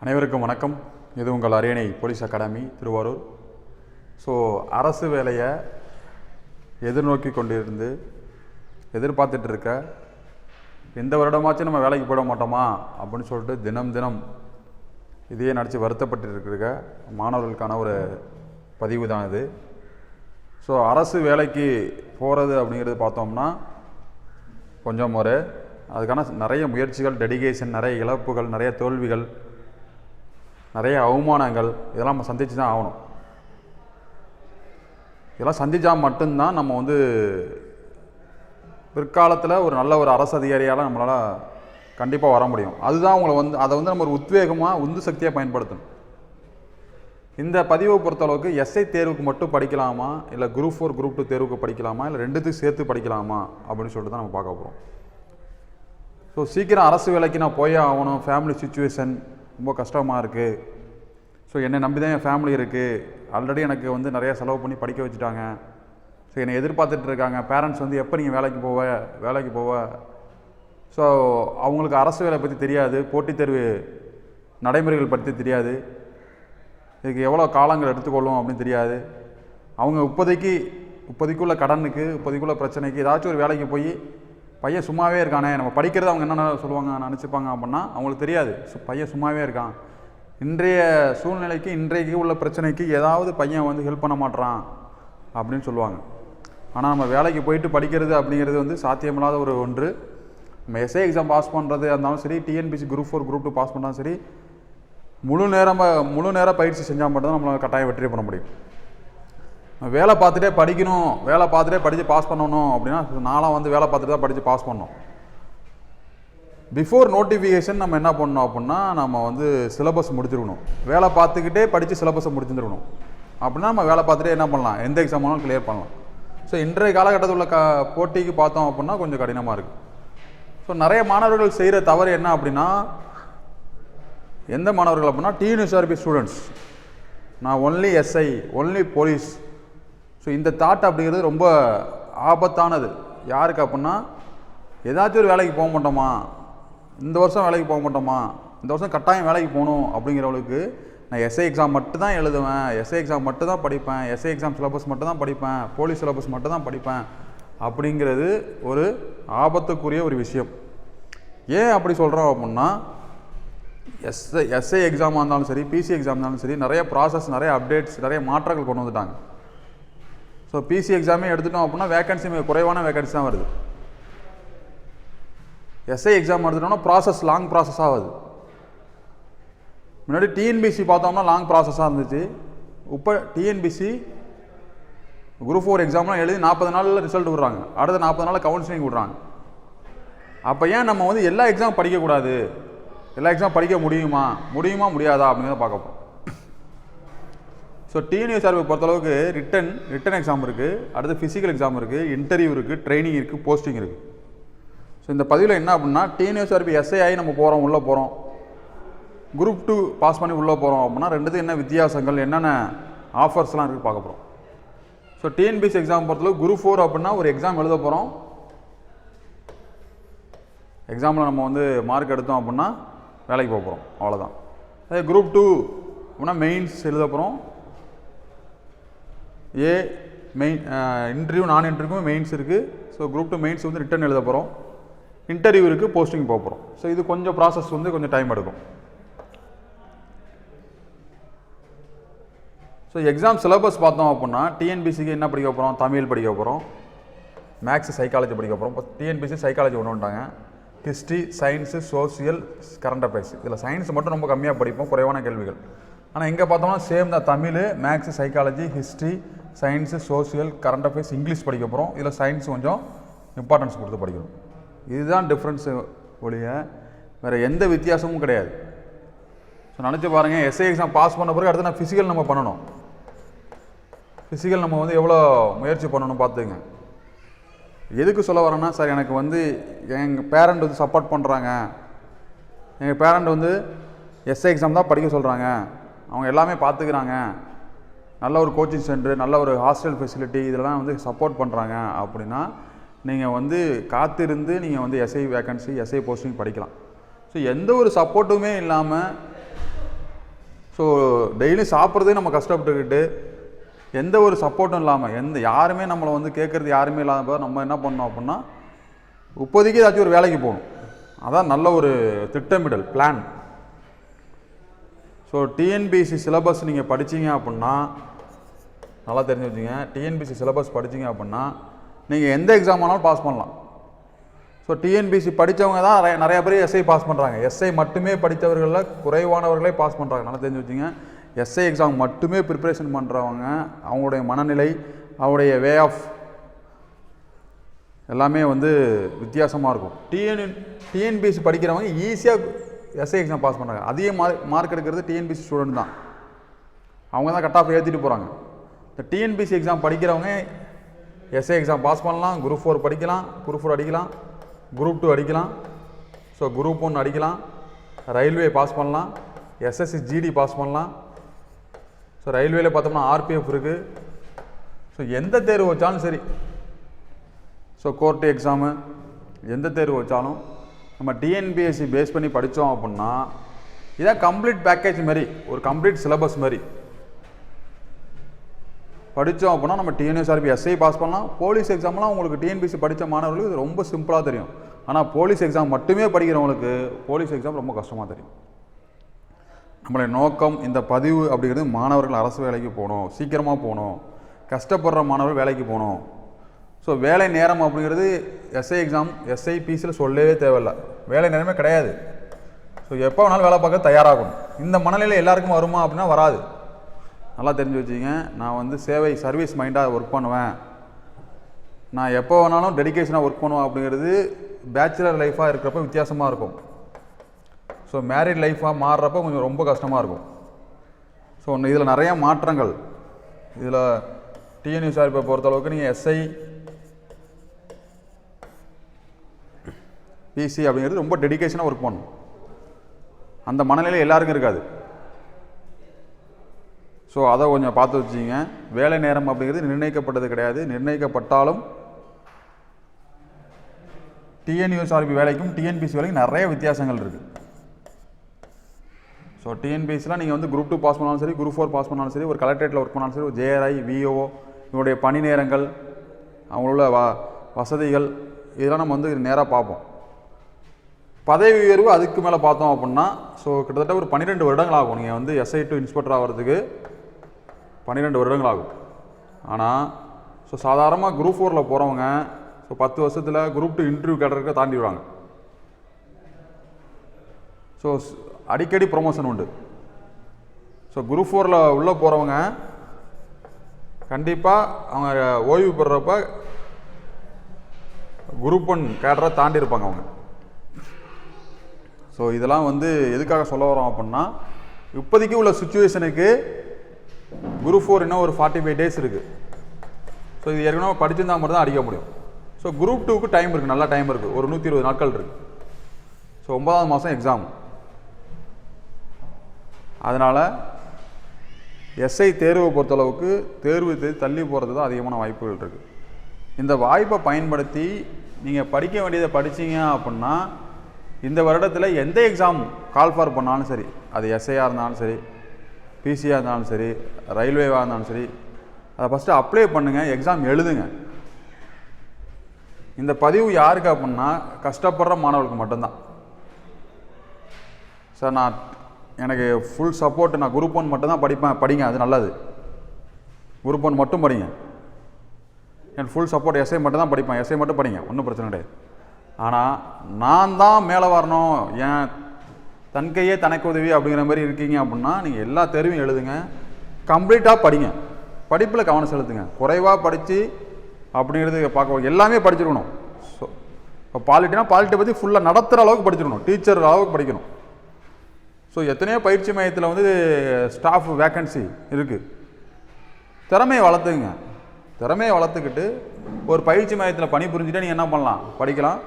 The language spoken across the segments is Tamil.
அனைவருக்கும் வணக்கம். இது உங்கள் அரியணை போலீஸ் அகாடமி திருவாரூர். ஸோ அரசு வேலையை எதிர்நோக்கி கொண்டிருந்து எதிர்பார்த்துட்டு இருக்க இந்த வருடமாச்சும் நம்ம வேலைக்கு போட மாட்டோமா? அப்படின்னு சொல்லிட்டு தினம் தினம் இதையே நடித்து வருத்தப்பட்டு இருக்கிற மாணவர்களுக்கான ஒரு பதிவு தான் இது. ஸோ அரசு வேலைக்கு போகிறது அப்படிங்கிறது பார்த்தோம்னா கொஞ்சம் ஒரு அதுக்கான நிறைய முயற்சிகள் டெடிகேஷன் நிறைய இழப்புகள் நிறைய தோல்விகள் நிறைய அவமானங்கள் இதெல்லாம் நம்ம சந்தித்து தான் ஆகணும். இதெல்லாம் சந்தித்தா மட்டும்தான் நம்ம வந்து பிற்காலத்தில் ஒரு நல்ல ஒரு அரசு அதிகாரியால் நம்மளால் கண்டிப்பாக வர முடியும். அதுதான் உங்களை வந்து அதை வந்து நம்ம ஒரு உத்வேகமாக உந்து சக்தியாக பயன்படுத்தணும். இந்த பதிவை பொறுத்தளவுக்கு எஸ்ஐ தேர்வுக்கு மட்டும் படிக்கலாமா? இல்லை குரூப் ஃபோர் குரூப் டூ தேர்வுக்கு படிக்கலாமா? இல்லை ரெண்டுத்துக்கும் சேர்த்து படிக்கலாமா? அப்படின்னு சொல்லிட்டு தான் நம்ம பார்க்க போகிறோம் ஸோ சீக்கிரம் அரசு வேலைக்கு நான் போயே ஆகணும். ஃபேமிலி சுச்சுவேஷன் ரொம்ப கஷ்டமாக இருக்குது ஸோ என்னை நம்பி தான் என் ஃபேமிலி இருக்குது ஆல்ரெடி எனக்கு வந்து நிறையா செலவு பண்ணி படிக்க வச்சுட்டாங்க. ஸோ என்னை எதிர்பார்த்துட்டு இருக்காங்க. பேரண்ட்ஸ் வந்து எப்போ நீங்கள் வேலைக்கு போவ? வேலைக்கு போவ? ஸோ அவங்களுக்கு அரசு வேலை பற்றி தெரியாது. போட்டித் தேர்வு நடைமுறைகள் பற்றி தெரியாது. இதுக்கு எவ்வளோ காலங்கள் எடுத்துக்கொள்ளும் அப்படின்னு தெரியாது. அவங்க இப்போதைக்கு இப்போதைக்குள்ள கடனுக்கு இப்போதைக்குள்ள பிரச்சனைக்கு ஏதாச்சும் ஒரு வேலைக்கு போய் பையன் சும்மாவே இருக்கானே நம்ம படிக்கிறது அவங்க என்னென்ன சொல்லுவாங்க நினச்சிப்பாங்க அப்படின்னா அவங்களுக்கு தெரியாது. சு- பையன் சும்மாவே இருக்கான். இன்றைய சூழ்நிலைக்கு இன்றைக்கு உள்ள பிரச்சனைக்கு ஏதாவது பையன் வந்து ஹெல்ப் பண்ண மாட்றான் அப்படின்னு சொல்லுவாங்க. ஆனால் நம்ம வேலைக்கு போயிட்டு படிக்கிறது அப்படிங்கிறது வந்து சாத்தியமில்லாத ஒரு ஒன்று. நம்ம எஸ்ஏ எக்ஸாம் பாஸ் பண்ணுறது இருந்தாலும் சரி TNPC group four group two pass பண்ணாலும் சரி முழு நேரம் முழு நேரம் பயிற்சி செஞ்சால் மட்டும்தான் நம்மளால் கட்டாயம் வெற்றி பண்ண முடியும். வேலை பார்த்துட்டே படிக்கணும் வேலை பார்த்துட்டே படித்து பாஸ் பண்ணணும் அப்படின்னா நானும் வந்து வேலை பார்த்துட்டு தான் படித்து பாஸ் பண்ணோம். பிஃபோர் நோட்டிஃபிகேஷன் நம்ம என்ன பண்ணணும் அப்படின்னா நம்ம வந்து சிலபஸ் முடிச்சிருக்கணும். வேலை பார்த்துக்கிட்டே படித்து சிலபஸை முடிச்சிருக்கணும் அப்படின்னா நம்ம வேலை பார்த்துட்டே என்ன பண்ணலாம்? எந்த எக்ஸாம் வேணாலும் கிளியர் பண்ணலாம். ஸோ இன்றைய காலகட்டத்தில் உள்ள க போட்டிக்கு பார்த்தோம் அப்படின்னா கொஞ்சம் கடினமாக இருக்குது ஸோ நிறைய மாணவர்கள் செய்கிற தவறு என்ன அப்படின்னா எந்த மாணவர்கள் அப்படின்னா டிஎன்எஸ்ஆர்பி ஸ்டூடெண்ட்ஸ் நான் only SI only police so இந்த தாட் அப்படிங்கிறது ரொம்ப ஆபத்தானது. யாருக்கு அப்படின்னா ஏதாச்சும் ஒரு வேலைக்கு போக மாட்டோமா? இந்த வருஷம் வேலைக்கு போக மாட்டோமா? இந்த வருஷம் கட்டாயம் வேலைக்கு போகணும் அப்படிங்கிறவளுக்கு நான் எஸ்ஐ எக்ஸாம் மட்டும் தான் எழுதுவேன். எஸ்ஐ எக்ஸாம் மட்டும் தான் படிப்பேன். எஸ்ஐ எக்ஸாம் சிலபஸ் மட்டும் தான் படிப்பேன். போலீஸ் சிலபஸ் மட்டும் தான் படிப்பேன். அப்படிங்கிறது ஒரு ஆபத்துக்குரிய ஒரு விஷயம். ஏன் அப்படி சொல்கிறோம் அப்படின்னா எஸ்ஐ எஸ்ஐ எக்ஸாமாக இருந்தாலும் சரி பிசி எக்ஸாம் இருந்தாலும் சரி நிறைய ப்ராசஸ் நிறைய அப்டேட்ஸ் நிறைய மாற்றங்கள் கொண்டு வந்துட்டாங்க. ஸோ பிசி எக்ஸாமே எடுத்துட்டோம் அப்படின்னா வேகன்சி மிக குறைவான வேகன்சி தான் வருது. எஸ்ஐ எக்ஸாம் எடுத்துட்டோம்னா ப்ராசஸ் லாங் ப்ராசஸ் ஆகுது முன்னாடி டிஎன்பிசி பார்த்தோம்னா லாங் ப்ராசஸாக இருந்துச்சு. இப்போ டிஎன்பிசி குரூப் ஃபோர் எக்ஸாம்லாம் எழுதி நாற்பது நாளில் ரிசல்ட் விடுறாங்க. அடுத்த நாற்பது நாளில் கவுன்சிலிங் விடுறாங்க. அப்போ ஏன் நம்ம வந்து எல்லா எக்ஸாம் படிக்கக்கூடாது? எல்லா எக்ஸாம் படிக்க முடியுமா? முடியுமா? முடியாதா? அப்படிங்கிறத பார்க்க போகிறோம் ஸோ டிஎன்யூஎஸ்ஆர்பி பொறுத்தளவுக்கு ரிட்டன் ரிட்டன் எக்ஸாம் இருக்குது அடுத்து ஃபிசிக்கல் எக்ஸாம் இருக்குது இன்டர்வியூ இருக்குது ட்ரைனிங் இருக்குது போஸ்டிங் இருக்குது ஸோ இந்த பதிவில் என்ன அப்படின்னா டிஎன்யூஎஸ்ஆர்பி எஸ்ஐ நம்ம போகிறோம் உள்ளே போகிறோம் குரூப் டூ பாஸ் பண்ணி உள்ளே போகிறோம் அப்படின்னா ரெண்டுத்துக்கும் என்ன வித்தியாசங்கள் என்னென்ன ஆஃபர்ஸ்லாம் இருக்குது பார்க்க போகிறோம் ஸோ டிஎன்பிஎஸ்சி எக்ஸாம் பொறுத்தளவு குரூப் ஃபோர் அப்படின்னா ஒரு எக்ஸாம் எழுத போகிறோம் எக்ஸாமில் நம்ம வந்து மார்க் எடுத்தோம் அப்படின்னா வேலைக்கு போக போகிறோம் அவ்வளோதான் அதே குரூப் டூ அப்படின்னா மெயின்ஸ் எழுத போகிறோம் ஏ மெயின் இன்டர்வியூ நான் இன்டர்வியூ மெயின்ஸ் இருக்குது ஸோ குரூப் டூ மெயின்ஸ் வந்து ரிட்டன் எழுத போகிறோம் இன்டர்வியூ இருக்குது போஸ்டிங் போக போகிறோம் ஸோ இது கொஞ்சம் ப்ராசஸ் வந்து கொஞ்சம் டைம் எடுக்கும். ஸோ எக்ஸாம் சிலபஸ் பார்த்தோம் அப்படின்னா டிஎன்பிசிக்கு என்ன படிக்க போகிறோம் தமிழ் படிக்க போகிறோம் மேக்ஸ் சைக்காலஜி படிக்க போகிறோம் இப்போ டிஎன்பிசி சைக்காலஜி ஒன்று வந்துட்டாங்க history science social current affairs இதில் சயின்ஸ் மட்டும் ரொம்ப கம்மியாக படிப்போம். குறைவான கேள்விகள். ஆனால் எங்கே பார்த்தோம்னா சேம் தான். Tamil maths psychology history science social current affairs English படிக்க போகிறோம் இதில் சயின்ஸ் கொஞ்சம் இம்பார்ட்டன்ஸ் கொடுத்து படிக்கணும். இதுதான் டிஃப்ரென்ஸு ஒழிய வேறு எந்த வித்தியாசமும் கிடையாது. ஸோ நினச்சி பாருங்கள் எஸ்ஐ எக்ஸாம் பாஸ் பண்ண பிறகு அடுத்து நான் ஃபிசிக்கல் நம்ம பண்ணணும். ஃபிசிக்கல் நம்ம வந்து எவ்வளோ முயற்சி பண்ணணும் பார்த்துங்க. எதுக்கு சொல்ல வரேன்னா சார் எனக்கு வந்து எங்கள் பேரண்ட் வந்து சப்போர்ட் பண்ணுறாங்க எங்கள் பேரண்ட் வந்து எஸ்ஐ எக்ஸாம் தான் படிக்க சொல்கிறாங்க அவங்க எல்லாமே பார்த்துக்கிறாங்க. நல்ல ஒரு கோச்சிங் சென்டர் நல்ல ஒரு ஹாஸ்டல் ஃபெசிலிட்டி இதெல்லாம் வந்து சப்போர்ட் பண்ணுறாங்க அப்படின்னா நீங்கள் வந்து காத்திருந்து நீங்கள் வந்து எஸ்ஐ வேக்கன்சி எஸ்ஐ போஸ்டிங் படிக்கலாம். ஸோ எந்த ஒரு சப்போர்ட்டுமே இல்லாமல் ஸோ டெய்லி சாப்பிட்றதே நம்ம கஷ்டப்பட்டுக்கிட்டு எந்த ஒரு சப்போர்ட்டும் இல்லாமல் எந்த யாருமே நம்மளை வந்து கேட்குறது யாருமே இல்லாத நம்ம என்ன பண்ணோம் அப்படின்னா இப்போதைக்கு ஏதாச்சும் ஒரு வேலைக்கு போகணும். அதான் நல்ல ஒரு திட்டமிடல் பிளான் ஸோ டிஎன்பிசி சிலபஸ் நீங்கள் படித்தீங்க அப்படின்னா நல்லா தெரிஞ்சு வச்சுங்க. டிஎன்பிசி சிலபஸ் படிச்சீங்க அப்படின்னா நீங்கள் எந்த எக்ஸாம் ஆனாலும் பாஸ் பண்ணலாம். ஸோ டிஎன்பிசி படித்தவங்க தான் நிறைய நிறைய பேர் எஸ்ஐ பாஸ் பண்ணுறாங்க எஸ்ஐ மட்டுமே படித்தவர்களில் குறைவானவர்களே பாஸ் பண்ணுறாங்க நல்லா தெரிஞ்சு வச்சுங்க. எஸ்ஐ எக்ஸாம் மட்டுமே ப்ரிப்பரேஷன் பண்ணுறவங்க அவங்களுடைய மனநிலை அவருடைய வே ஆஃப் எல்லாமே வந்து வித்தியாசமாக இருக்கும். டிஎன் டிஎன்பிஎஸ்சி படிக்கிறவங்க ஈஸியாக எஸ்ஐ எக்ஸாம் பாஸ் பண்ணுறாங்க அதிக மார்க் மார்க் எடுக்கிறது டிஎன்பிசி ஸ்டூடெண்ட் தான். அவங்க தான் கட் ஆஃப் ஏற்றிட்டு போகிறாங்க இந்த டிஎன்பிஎஸ்சி எக்ஸாம் படிக்கிறவங்க எஸ்ஐ எக்ஸாம் பாஸ் பண்ணலாம். குரூப் ஃபோர் படிக்கலாம். குரூப் ஃபோர் அடிக்கலாம். குரூப் டூ அடிக்கலாம். ஸோ குரூப் ஒன் அடிக்கலாம். ரயில்வே பாஸ் பண்ணலாம். எஸ்எஸ்சி ஜிடி பாஸ் பண்ணலாம். ஸோ ரயில்வேல பார்த்தோம்னா ஆர்பிஎஃப் இருக்குது ஸோ எந்த தேர்வு வச்சாலும் சரி. ஸோ கோர்ட்டு எக்ஸாமு எந்த தேர்வு வச்சாலும் நம்ம டிஎன்பிஎஸ்சி பேஸ் பண்ணி படித்தோம் அப்படின்னா இதான் கம்ப்ளீட் பேக்கேஜ் மாதிரி ஒரு கம்ப்ளீட் சிலபஸ் மாதிரி படித்தோம் அப்படின்னா நம்ம டிஎன்எஸ்ஆர்பி எஸ்ஐ பாஸ் பண்ணலாம். போலீஸ் எக்ஸாம்லாம் உங்களுக்கு டிஎன்பிஎஸ்சி படித்த மாணவர்களுக்கு இது ரொம்ப சிம்பிளாக தெரியும். ஆனால் போலீஸ் எக்ஸாம் மட்டுமே படிக்கிறவங்களுக்கு போலீஸ் எக்ஸாம் ரொம்ப கஷ்டமாக தெரியும். நம்மளுடைய நோக்கம் இந்த பதிவு அப்படிங்கிறது மாணவர்கள் அரசு வேலைக்கு போகணும் சீக்கிரமாக போகணும். கஷ்டப்படுற மாணவர்கள் வேலைக்கு போகணும். ஸோ வேலை நேரம் அப்படிங்கிறது எஸ்ஐ எக்ஸாம் எஸ்ஐ பிசியில் சொல்லவே தேவையில்ல. வேலை நேரமே கிடையாது. ஸோ எப்போ வேணாலும் வேலை பார்க்க தயாராகணும். இந்த மனநிலை எல்லாருக்கும் வருமா அப்படின்னா வராது. நல்லா தெரிஞ்சு வச்சுங்க நான் வந்து சேவை சர்வீஸ் மைண்டாக ஒர்க் பண்ணுவேன். நான் எப்போ வேணாலும் டெடிகேஷனாக ஒர்க் பண்ணுவேன் அப்படிங்கிறது பேச்சுலர் லைஃபாக இருக்கிறப்ப வித்தியாசமாக இருக்கும். ஸோ மேரிட் லைஃபாக மாறுறப்ப கொஞ்சம் ரொம்ப கஷ்டமாக இருக்கும். ஸோ இதில் நிறையா மாற்றங்கள். இதில் டிஎன்யூஆர்பை பொறுத்தளவுக்கு நீங்கள் எஸ்ஐ பிசி அப்படிங்கிறது ரொம்ப டெடிகேஷனாக ஒர்க் பண்ணும் அந்த மனநிலை எல்லாருக்கும் இருக்காது. ஸோ அதை கொஞ்சம் பார்த்து வச்சுங்க. வேலை நேரம் அப்படிங்கிறது நிர்ணயிக்கப்பட்டது கிடையாது. நிர்ணயிக்கப்பட்டாலும் டிஎன்யூஎஸ்ஆர்பி வேலைக்கும் டிஎன்பிசி வேலைக்கும் நிறைய வித்தியாசங்கள் இருக்குது ஸோ டிஎன்பிஎஸ்சிலாம் நீங்கள் வந்து குரூப் டூ பாஸ் பண்ணாலும் சரி குரூப் ஃபோர் பாஸ் பண்ணாலும் சரி ஒரு கலெக்டரேட்டில் ஒர்க் பண்ணாலும் சரி ஒரு ஜேஆர்ஐ விஓஓ இவனுடைய பணி நேரங்கள் அவங்களோட வ வசதிகள் இதெல்லாம் நம்ம வந்து நேராக பார்ப்போம். பதவி உயர்வு அதுக்கு மேலே பார்த்தோம் அப்படின்னா ஸோ கிட்டத்தட்ட ஒரு பன்னிரெண்டு வருடங்கள் ஆகும். நீங்கள் வந்து எஸ்ஐ டு இன்ஸ்பெக்டர் ஆகிறதுக்கு பன்னிரெண்டு வருடங்கள் ஆகும். ஆனால் ஸோ சாதாரணமாக குரூப் ஃபோரில் போகிறவங்க ஸோ பத்து வருஷத்தில் குரூப் டூ இன்டர்வியூ கேட்டதுக்கு தாண்டிடுவாங்க ஸோ அடிக்கடி ப்ரொமோஷன் உண்டு. ஸோ குரூப் ஃபோரில் உள்ளே போகிறவங்க கண்டிப்பாக அவங்க ஓய்வு பெறுறப்ப குரூப் ஒன் கேட்டரை தாண்டி இருப்பாங்க அவங்க. ஸோ இதெல்லாம் வந்து எதுக்காக சொல்ல வரோம் அப்படின்னா இப்போதைக்கு உள்ள சுச்சுவேஷனுக்கு குரூப் ஃபோர் இன்னும் ஒரு ஃபார்ட்டி ஃபைவ் டேஸ் இருக்குது ஸோ இது ஏற்கனவே படிச்சிருந்தா மட்டும் தான் அடிக்க முடியும். ஸோ குரூப் டூக்கு டைம் இருக்குது நல்லா டைம் இருக்குது ஒரு நூற்றி இருபது நாட்கள் இருக்குது ஸோ ஒன்பதாவது மாதம் எக்ஸாம் அதனால் எஸ்ஐ தேர்வை பொறுத்தளவுக்கு தேர்வு தள்ளி போகிறது தான் அதிகமான வாய்ப்புகள் இருக்குது இந்த வாய்ப்பை பயன்படுத்தி நீங்கள் படிக்க வேண்டியதை படிச்சீங்க அப்படின்னா இந்த வருடத்தில் எந்த எக்ஸாம் கால் ஃபார் பண்ணாலும் சரி அது எஸ்ஐயாக இருந்தாலும் சரி பிசியாக இருந்தாலும் சரி ரயில்வேவாக இருந்தாலும் சரி அதை ஃபஸ்ட்டு அப்ளை பண்ணுங்கள் எக்ஸாம் எழுதுங்க. இந்த பதிவு யாருக்கு அப்படின்னா கஷ்டப்படுற மாணவர்களுக்கு மட்டும்தான். சார் நான் எனக்கு ஃபுல் சப்போர்ட் நான் குரூப் ஒன் மட்டும்தான் படிப்பேன் படிங்க அது நல்லது. குரூப் ஒன் மட்டும் படிங்க. எனக்கு ஃபுல் சப்போர்ட் எஸ்ஐ மட்டும் தான் படிப்பேன் எஸ்ஐ மட்டும் படிங்க ஒன்றும் பிரச்சனை கிடையாது. ஆனால் நான் தான் மேலே வரணும் என் தன் கையே தனக்கு உதவி அப்படிங்கிற மாதிரி இருக்கீங்க அப்படின்னா நீங்கள் எல்லா தெருவும் எழுதுங்க. கம்ப்ளீட்டாக படிங்க. படிப்பில் கவனம் செலுத்துங்க. குறைவாக படித்து அப்படிங்கிறது பார்க்க எல்லாமே படிச்சிருக்கணும். ஸோ இப்போ பாலிட்டினா பாலிட்டி பற்றி ஃபுல்லாக நடத்துகிற அளவுக்கு படிச்சிருக்கணும். டீச்சர் அளவுக்கு படிக்கணும். ஸோ எத்தனையோ பயிற்சி மையத்தில் வந்து ஸ்டாஃப் வேக்கன்சி இருக்குது திறமையை வளர்த்துங்க. திறமையை வளர்த்துக்கிட்டு ஒரு பயிற்சி மையத்தில் பணி புரிஞ்சுட்டே நீங்கள் என்ன பண்ணலாம்? படிக்கலாம்.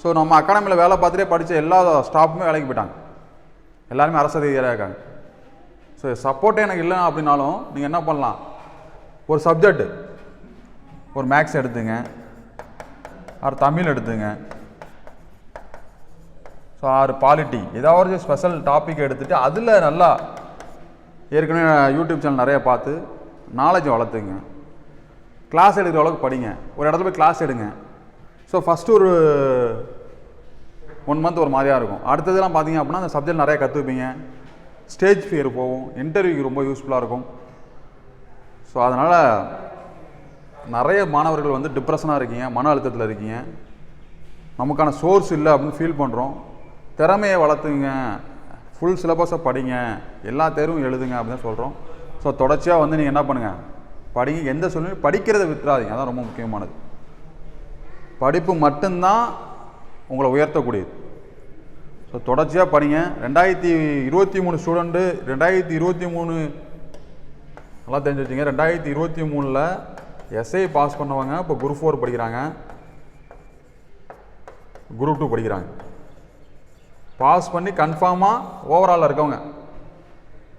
ஸோ நம்ம அகாடமியில் வேலை பார்த்துட்டே படித்த எல்லா ஸ்டாஃப்புமே வேலைக்கு போயிட்டாங்க. எல்லாருமே அரசு அதிகாரியாக இருக்காங்க. ஸோ சப்போர்ட்டே எனக்கு இல்லை அப்படின்னாலும் நீங்கள் என்ன பண்ணலாம்? ஒரு சப்ஜெக்ட் ஒரு மேக்ஸ் எடுத்துங்க. ஆறு தமிழ் எடுத்துங்க. ஸோ ஆறு பாலிட்டி ஏதாவது ஸ்பெஷல் டாபிக் எடுத்துகிட்டு அதில் நல்லா ஏற்கனவே யூடியூப் சேனல் நிறைய பார்த்து நாலேஜ் வளர்த்துங்க. கிளாஸ் எடுக்கிற அளவுக்கு படிங்க. ஒரு இடத்துல போய் கிளாஸ் எடுங்க. ஸோ ஃபஸ்ட்டு ஒரு ஒன் மந்த் ஒரு மாதிரியாக இருக்கும். அடுத்ததெல்லாம் பார்த்தீங்க அப்படின்னா அந்த சப்ஜெக்ட் நிறைய கற்றுப்பீங்க ஸ்டேஜ் ஃபியர் போகும். இன்டர்வியூக்கு ரொம்ப யூஸ்ஃபுல்லாக இருக்கும். ஸோ அதனால் நிறைய மாணவர்கள் வந்து டிப்ரெஷனாக இருக்கீங்க மன அழுத்தத்தில் இருக்கீங்க. நமக்கான சோர்ஸ் இல்லை அப்படின்னு ஃபீல் பண்ணுறோம் திறமையை வளர்த்துங்க. ஃபுல் சிலபஸை படிங்க. எல்லா தேர்வும் எழுதுங்க அப்படின்னு சொல்கிறோம் ஸோ தொடர்ச்சியாக வந்து நீங்கள் என்ன பண்ணுங்கள் படிங்க. எந்த சூழ்நிலையும் படிக்கிறத வித்துறாதீங்க அதான் ரொம்ப முக்கியமானது. படிப்பு மட்டும்தான் உங்களை உயர்த்தக்கூடியது. ஸோ தொடர்ச்சியாக படிங்க. ரெண்டாயிரத்தி இருபத்தி மூணு ஸ்டூடெண்ட்டு ரெண்டாயிரத்தி இருபத்தி மூணு நல்லா தெரிஞ்சு வச்சுங்க ரெண்டாயிரத்தி இருபத்தி மூணில் எஸ்ஐ பாஸ் பண்ணவங்க இப்போ குரூப் ஃபோர் படிக்கிறாங்க. குரூப் டூ படிக்கிறாங்க. பாஸ் பண்ணி கன்ஃபார்மாக ஓவராலில் இருக்கவங்க.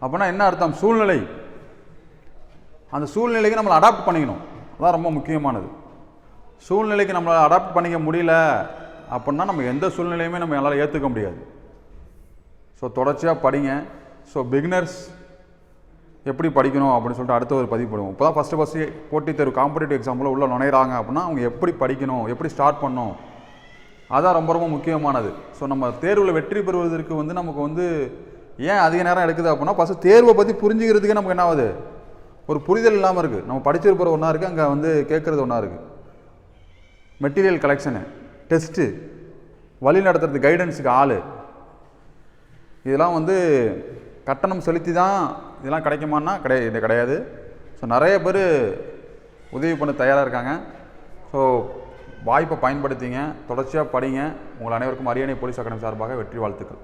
அப்படின்னா என்ன அர்த்தம்? சூழ்நிலை. அந்த சூழ்நிலைக்கு நம்மளை அடாப்ட் பண்ணிக்கணும். அதான் ரொம்ப முக்கியமானது. சூழ்நிலைக்கு நம்மளால் அடாப்ட் பண்ணிக்க முடியல அப்படின்னா நம்ம எந்த சூழ்நிலையுமே நம்ம என்னால் ஏற்றுக்க முடியாது. ஸோ தொடர்ச்சியாக படிங்க. ஸோ பிகினர்ஸ் எப்படி படிக்கணும் அப்படின்னு சொல்லிட்டு அடுத்த ஒரு பதிவு போடுவோம். இப்போ தான் ஃபஸ்ட்டு ஃபஸ்ட்டு போட்டித் தேர்வு காம்படிட்டிவ் எக்ஸாம்பில் உள்ள நுழையிறாங்க அப்படின்னா அவங்க எப்படி படிக்கணும் எப்படி ஸ்டார்ட் பண்ணணும் அதான் ரொம்ப ரொம்ப முக்கியமானது. ஸோ நம்ம தேர்வில் வெற்றி பெறுவதற்கு வந்து நமக்கு வந்து ஏன் அதிக நேரம் எடுக்குது அப்படின்னா ஃபஸ்ட்டு தேர்வை பற்றி புரிஞ்சுக்கிறதுக்கே நமக்கு என்ன ஆகுது? ஒரு புரிதல் இல்லாமல் இருக்குது நம்ம படிச்சிருப்பற ஒன்றா இருக்குது அங்கே வந்து கேட்குறது ஒன்றா இருக்குது மெட்டீரியல் கலெக்ஷனு டெஸ்ட்டு வழி நடத்துறது கைடன்ஸுக்கு ஆள். இதெல்லாம் வந்து கட்டணம் செலுத்தி தான் இதெல்லாம் கிடைக்குமான்னா கிடையாது இது கிடையாது. ஸோ நிறைய பேர் உதவி பண்ண தயாராக இருக்காங்க. ஸோ வாய்ப்பை பயன்படுத்திங்க தொடர்ச்சியாக படிங்க. உங்கள் அனைவருக்கும் அரியணை போலீஸ் அகாடமி சார்பாக வெற்றி வாழ்த்துக்கள்.